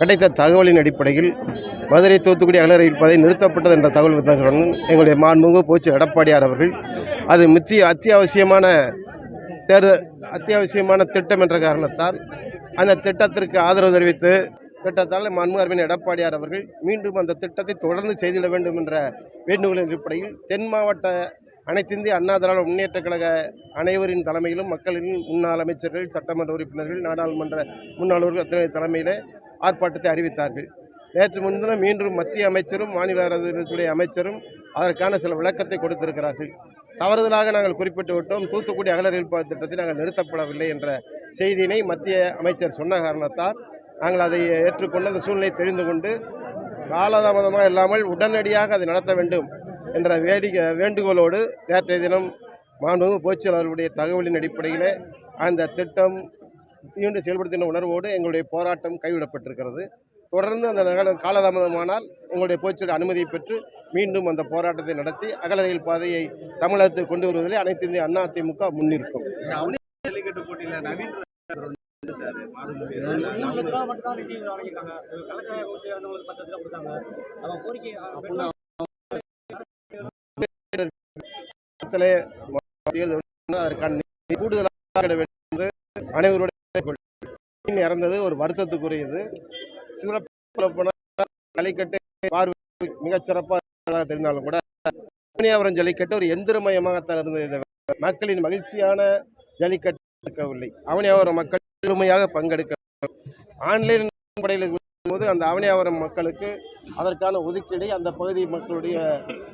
கிடைத்த தகவலின் அடிப்படையில் மதுரை தூத்துக்குடி அகல ரயில் பாதை நிறுத்தப்பட்டது என்ற தகவல் வந்தவுடன் எங்களுடைய மாண்புமிகு போச்சு எடப்பாடியார் அவர்கள் அது மித்திய அத்தியாவசியமான தேர் அத்தியாவசியமான திட்டம் என்ற காரணத்தால் அந்த திட்டத்திற்கு ஆதரவு தெரிவித்து திட்டத்தால் மாண்புமிகு அரவிந்த் எடப்பாடியார் அவர்கள் மீண்டும் அந்த திட்டத்தை தொடர்ந்து செய்திட வேண்டும் என்ற வேண்டுகோளின் அடிப்படையில் தென் மாவட்ட அனைத்திந்திய அண்ணா திராவிட முன்னேற்றக் கழக அனைவரின் தலைமையிலும் மக்களின் முன்னாள் அமைச்சர்கள் சட்டமன்ற உறுப்பினர்கள் நாடாளுமன்ற முன்னாள் அத்தனை தலைமையிலே ஆர்ப்பாட்டத்தை அறிவித்தார்கள். நேற்று முன்தினம் மீண்டும் மத்திய அமைச்சரும் மாநில அரசுடைய அமைச்சரும் அதற்கான சில விளக்கத்தை கொடுத்திருக்கிறார்கள். தவறுதலாக நாங்கள் குறிப்பிட்டு விட்டோம். தூத்துக்குடி அகலர் ரயில் திட்டத்தை நாங்கள் நிறுத்தப்படவில்லை என்ற செய்தியினை மத்திய அமைச்சர் சொன்ன காரணத்தால் நாங்கள் அதை ஏற்றுக்கொண்டு அந்த சூழ்நிலை தெரிந்து கொண்டு காலதாமதமாக இல்லாமல் உடனடியாக அதை நடத்த வேண்டும். என்ற வேடிக்கை வேண்டுகோளோடு நேற்றைய தினம் மாண்புமிகு போச்சலர்களுடைய தகவலின் அடிப்படையில் அந்த திட்டம் மீண்டும் செயல்படுத்தின உணர்வோடு எங்களுடைய போராட்டம் கைவிடப்பட்டிருக்கிறது. தொடர்ந்து அந்த நகர காலதாமதமானால் எங்களுடைய போச்சல் அனுமதியை பெற்று மீண்டும் அந்த போராட்டத்தை நடத்தி அகல ரயில் பாதையை தமிழகத்துக்கு கொண்டு வருவதில் அனைத்து இந்திய அண்ணா அதிமுக முன்னிற்கும். நவீன் மூணு லட்ச ரூபா மட்டும் தான் நிதி வழங்கியிருக்காங்க கலெக்டர் கொடுத்து அந்த ஒரு பத்து லட்சம் கொடுத்தாங்க அவன் கோரிக்கை அப்படின்னா இடத்திலே மத்தியில் அதற்கான கூடுதலாக அனைவருடைய இறந்தது ஒரு வருத்தத்துக்குரியது. சிறப்பு போனால் ஜல்லிக்கட்டு பார்வை மிகச்சிறப்பாக தெரிந்தாலும் கூட அவனியாபுரம் ஜல்லிக்கட்டு ஒரு எந்திரமயமாகத்தான் இருந்தது. மக்களின் மகிழ்ச்சியான ஜல்லிக்கட்டு இருக்கவில்லை அவனியாபுரம் மக்கள் முழுமையாக பங்கெடுக்க ஆன்லைன் அடிப்படையில் போது அந்த அவனியாவரம் மக்களுக்கு அதற்கான ஒதுக்கீடை அந்த பகுதி மக்களுடைய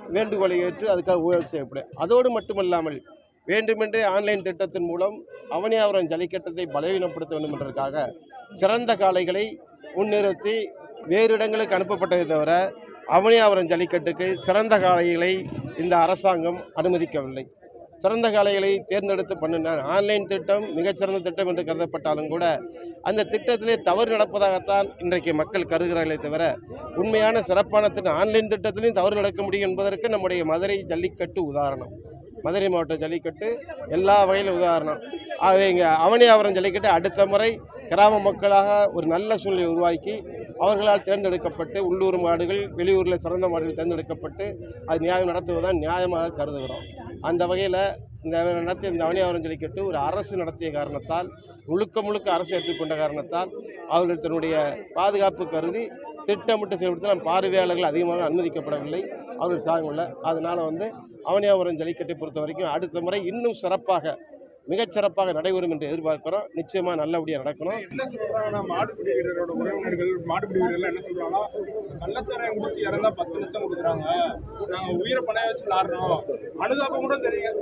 வேண்டுகோளை ஏற்று அதுக்காக ஊழல் செய்யப்படும் அதோடு மட்டுமல்லாமல் வேண்டுமென்றே ஆன்லைன் திட்டத்தின் மூலம் அவனியாவரம் ஜல்லிக்கட்டத்தை பலவீனப்படுத்த வேண்டும் என்பதற்காக சிறந்த காளைகளை முன்னிறுத்தி வேறு இடங்களுக்கு அனுப்பப்பட்டதை தவிர அவனியாவரம் ஜல்லிக்கட்டுக்கு சிறந்த காளைகளை இந்த அரசாங்கம் அனுமதிக்கவில்லை. சிறந்த காலைகளை தேர்ந்தெடுத்து பண்ணினார். ஆன்லைன் திட்டம் மிகச்சிறந்த திட்டம் என்று கருதப்பட்டாலும் கூட அந்த திட்டத்திலே தவறு நடப்பதாகத்தான் இன்றைக்கு மக்கள் கருதுகிறார்களே தவிர உண்மையான சிறப்பான திட்டம் ஆன்லைன் திட்டத்திலையும் தவறு நடக்க முடியும் என்பதற்கு நம்முடைய மதுரை ஜல்லிக்கட்டு உதாரணம். மதுரை மாவட்ட ஜல்லிக்கட்டு எல்லா வகையிலும் உதாரணம். ஆகவே இங்கே அவனியாபுரம் ஜல்லிக்கட்டு அடுத்த முறை கிராம மக்களாக ஒரு நல்ல சூழ்நிலை உருவாக்கி அவர்களால் தேர்ந்தெடுக்கப்பட்டு உள்ளூர் மாடுகள் வெளியூரில் சிறந்த மாடுகள் தேர்ந்தெடுக்கப்பட்டு அது நியாயம் நடத்துவதுதான் நியாயமாக கருதுகிறோம். அந்த வகையில் இந்த நடத்திய இந்த அவனியாபுரம் ஜல்லிக்கட்டு ஒரு அரசு நடத்திய காரணத்தால் முழுக்க முழுக்க அரசு ஏற்றுக்கொண்ட காரணத்தால் அவர்கள் தன்னுடைய பாதுகாப்பு கருதி திட்டமிட்டு செயல்படுத்த பார்வையாளர்கள் அதிகமாக அனுமதிக்கப்படவில்லை. அவர்கள் சாகமில்லை அதனால் வந்து அவனியாபுரம் ஜல்லிக்கட்டை பொறுத்த வரைக்கும் அடுத்த முறை இன்னும் சிறப்பாக மிகச் சிறப்பாக நடைபெறும் என்று எதிர்பார்க்கிறோம். நிச்சயமாக நல்லபடியாக நடக்கணும். என்ன சொல்றாங்கன்னா மாடுபிடி வீரரோட உறவினர்கள் மாடுபிடி வீரர்கள் என்ன சொல்றாங்கன்னா கள்ளச்சாராயம் குடிச்சு இறந்தா பத்து லட்சம் கொடுக்குறாங்க. நாங்க உயிரை பணைய வச்சு விளாடுறோம் அனுதாபம் கூட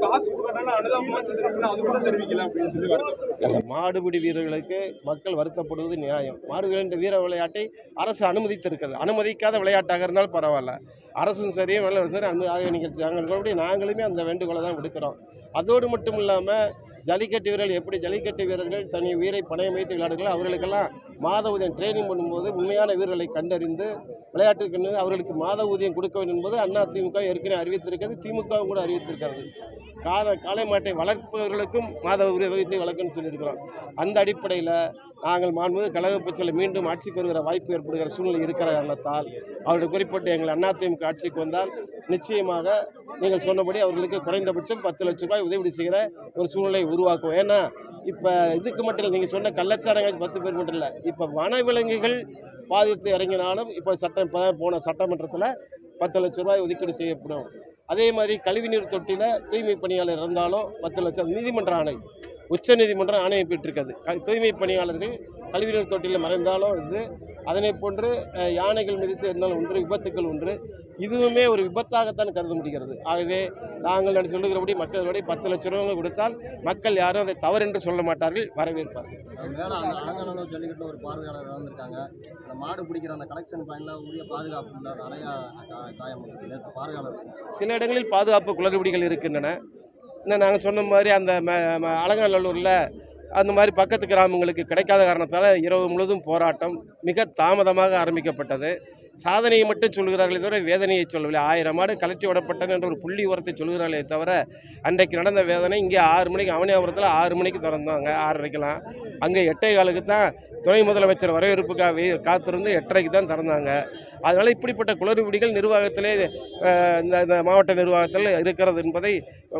காசு கொடுக்கறதுனால அனுதாபமா செஞ்சிருக்கோம் அது கூட தெரிவிக்கல அப்படின்னு சொல்லி வருத்தம் மாடுபிடி வீரர்களுக்கு மக்கள் வருத்தப்படுவது நியாயம். மாடுகள் என்ற வீர விளையாட்டை அரசு அனுமதித்திருக்கிறது. அனுமதிக்காத விளையாட்டாக இருந்தாலும் பரவாயில்ல. அரசும் சரி நல்ல சரி அனு ஆக நீங்கள் நாங்களுமே அந்த வேண்டுகோளை தான் விடுக்கிறோம். அதோடு மட்டும் இல்லாமல் ஜல்லிக்கட்டு வீரர்கள் எப்படி ஜல்லிக்கட்டு வீரர்கள் தனி உயிரை பணயம் வைத்து அவர்களுக்கெல்லாம் மாத ஊதியம் ட்ரைனிங் பண்ணும்போது உண்மையான வீரர்களை கண்டறிந்து விளையாட்டுக்கு அவர்களுக்கு மாத ஊதியம் கொடுக்க வேண்டும் என்பது அண்ணா திமுக ஏற்கனவே அறிவித்திருக்கிறது. திமுகவும் கூட அறிவித்திருக்கிறது. கால காளை மாட்டை வளர்ப்பவர்களுக்கும் மாத உதவித்தை வழக்குன்னு சொல்லியிருக்கிறோம். அந்த அடிப்படையில் நாங்கள் மாண்புமிகு கழக பட்சத்தில் மீண்டும் ஆட்சிக்கு வருகிற வாய்ப்பு ஏற்படுகிற சூழ்நிலை இருக்கிற காரணத்தால் அவருடைய குறிப்பிட்ட எங்கள் திமுக ஆட்சிக்கு வந்தால் நிச்சயமாக நீங்கள் சொன்னபடி அவர்களுக்கு குறைந்தபட்சம் பத்து லட்ச ரூபாய் உதவி செய்கிற ஒரு சூழ்நிலையை உருவாக்குவோம் ஏன்னா இப்போ இதுக்கு மட்டும் இல்லை நீங்கள் சொன்ன கள்ளச்சாரங்க பத்து பேர் மட்டும் இல்லை. இப்போ வனவிலங்குகள் பாதித்து இறங்கினாலும் இப்போ சட்டம் இப்போ போன சட்டமன்றத்தில் பத்து லட்ச ரூபாய் ஒதுக்கீடு செய்யப்படும். அதே மாதிரி கழிவுநீர் தொட்டியில் தூய்மை பணியாளர் இருந்தாலும் பத்து லட்சம் நீதிமன்ற ஆணை உச்ச நீதிமன்றம் ஆணையம் பெற்றிருக்கிறது. க தூய்மை பணியாளர்கள் கழிவுநீர் தொட்டியில் மறைந்தாலும் இது. அதனை போன்று யானைகள் மிதித்து இருந்தாலும் ஒன்று விபத்துக்கள் ஒன்று. இதுவுமே ஒரு விபத்தாகத்தான் கருத முடிகிறது. ஆகவே நாங்கள் சொல்லுகிறபடி மக்களுடைய பத்து லட்ச ரூபாய் கொடுத்தால் மக்கள் யாரும் அதை தவறு என்று சொல்ல மாட்டார்கள் வரவேற்பார்கள். ஜல்லிக்கட்டு ஒரு பார்வையாளர் இறந்துருக்காங்க. அந்த மாடு பிடிக்கிற அந்த கலெக்ஷன் பாயிண்ட்ல உரிய பாதுகாப்பு நிறையா காயம் பார்வையாளர் சில இடங்களில் பாதுகாப்பு குளறுபடிகள் இருக்கின்றன. இன்னும் நாங்கள் சொன்ன மாதிரி அந்த ம- ம- அலங்காநல்லூரில் அந்த மாதிரி பக்கத்து கிராமங்களுக்கு கிடைக்காத காரணத்தால் இரவு முழுவதும் போராட்டம் மிக தாமதமாக ஆரம்பிக்கப்பட்டது. சாதனையை மட்டும் சொல்கிறார்களே தவிர வேதனையை சொல்லவில்லை. ஆயிரம் ஆடு கலட்டி விடப்பட்டன என்ற ஒரு புள்ளி உரத்தை சொல்கிறார்களே தவிர அன்றைக்கு நடந்த வேதனை இங்கே ஆறு மணிக்கு அவனியாபுரத்தில் ஆறு மணிக்கு திறந்தாங்க ஆறரைக்கெல்லாம். அங்கே எட்டே காலுக்கு தான் துணை முதலமைச்சர் வரவேற்புக்காக காத்திருந்து எட்டரைக்கு தான் திறந்தாங்க. அதனால் இப்படிப்பட்ட குளறுபடிகள் நிர்வாகத்திலே இந்த இந்த மாவட்ட நிர்வாகத்தில் இருக்கிறது என்பதை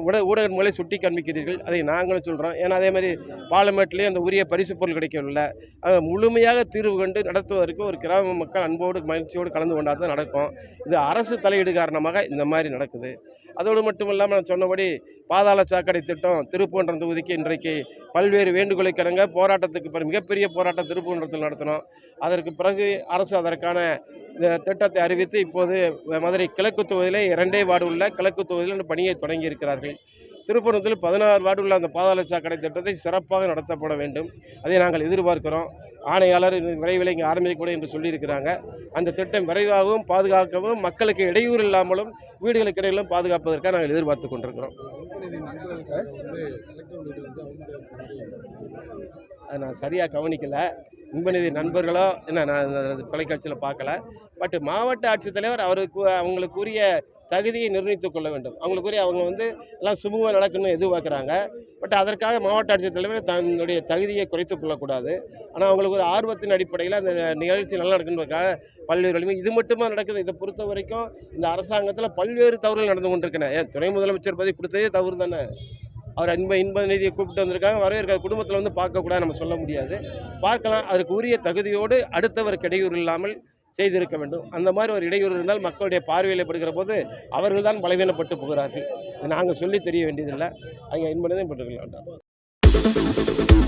உட ஊடக மூலம் சுட்டி காண்பிக்கிறீர்கள். அதை நாங்களும் சொல்கிறோம் ஏன்னா அதே மாதிரி பார்லிமெண்ட்லேயும் அந்த உரிய பரிசு பொருள் கிடைக்கவில்லை. அதை முழுமையாக தீர்வு கண்டு நடத்துவதற்கு ஒரு கிராம மக்கள் அன்போடு மகிழ்ச்சியோடு கலந்து கொண்டால் தான் நடக்கும். இது அரசு தலையீடு காரணமாக இந்த மாதிரி நடக்குது. அதோடு மட்டும் இல்லாமல் நான் சொன்னபடி பாதாள சாக்கடை திட்டம் திருப்பூன்றம் தொகுதிக்கு இன்றைக்கு பல்வேறு வேண்டுகோளை கிடங்க போராட்டத்துக்கு பிறகு மிகப்பெரிய போராட்டம் திருப்பூன்றத்தில் நடத்தினோம். அதற்கு பிறகு அரசு அதற்கான இந்த திட்டத்தை அறிவித்து இப்போது மதுரை கிழக்கு தொகுதியில் இரண்டே வார்டு உள்ள கிழக்கு தொகுதியில் இந்த பணியை தொடங்கி இருக்கிறார்கள் திருப்பூரத்தில் பதினாறு வார்டு உள்ள அந்த பாதாள சாக்கடை திட்டத்தை சிறப்பாக நடத்தப்பட வேண்டும். அதை நாங்கள் எதிர்பார்க்கிறோம். ஆணையாளர் விரைவில் இங்கே ஆரம்பிக்கக்கூடும் என்று சொல்லியிருக்கிறாங்க. அந்த திட்டம் விரைவாகவும் பாதுகாக்கவும் மக்களுக்கு இடையூறு இல்லாமலும் வீடுகளுக்கு இடையிலும் பாதுகாப்பதற்காக நாங்கள் எதிர்பார்த்து கொண்டிருக்கிறோம். அதை நான் சரியாக கவனிக்கலை. இன்பநிதி நண்பர்களோ என்ன நான் தொலைக்காட்சியில் பார்க்கல. பட் மாவட்ட ஆட்சித்தலைவர் அவருக்கு அவங்களுக்குரிய தகுதியை நிர்ணயித்துக் கொள்ள வேண்டும். அவங்களுக்குரிய அவங்க வந்து எல்லாம் சுமூகமாக நடக்கணும்னு எதிர்பார்க்குறாங்க. பட் அதற்காக மாவட்ட ஆட்சித்தலைவர் தன்னுடைய தகுதியை குறைத்துக் கொள்ளக்கூடாது. ஆனால் அவங்களுக்கு ஒரு ஆர்வத்தின் அடிப்படையில் அந்த நிகழ்ச்சி நல்லா நடக்கணுன்றதுக்காக பல்வேறு வலிமை இது மட்டுமா நடக்குது? இதை பொறுத்த வரைக்கும் இந்த அரசாங்கத்தில் பல்வேறு தவறுகள் நடந்து கொண்டிருக்கின்றன. ஏன்? துணை முதலமைச்சர் பதவி கொடுத்ததே தவறு தானே? அவர் இன்ப இன்ப நிதியை கூப்பிட்டு வந்திருக்காங்க. வரவேற்க குடும்பத்தில் வந்து பார்க்கக்கூடாது நம்ம சொல்ல முடியாது. பார்க்கலாம். அதற்கு உரிய தகுதியோடு அடுத்தவர் கிடையூறு இல்லாமல் செய்திருக்க வேண்டும். அந்த மாதிரி ஒரு இடையூறு இருந்தால் மக்களுடைய பார்வையில் படுகிற போது அவர்கள் தான் பலவீனப்பட்டு போகிறார்கள். நாங்கள் சொல்லி தெரிய வேண்டியதில்லை. அங்கே இன்பனதையும் பட்டுக்கலாம்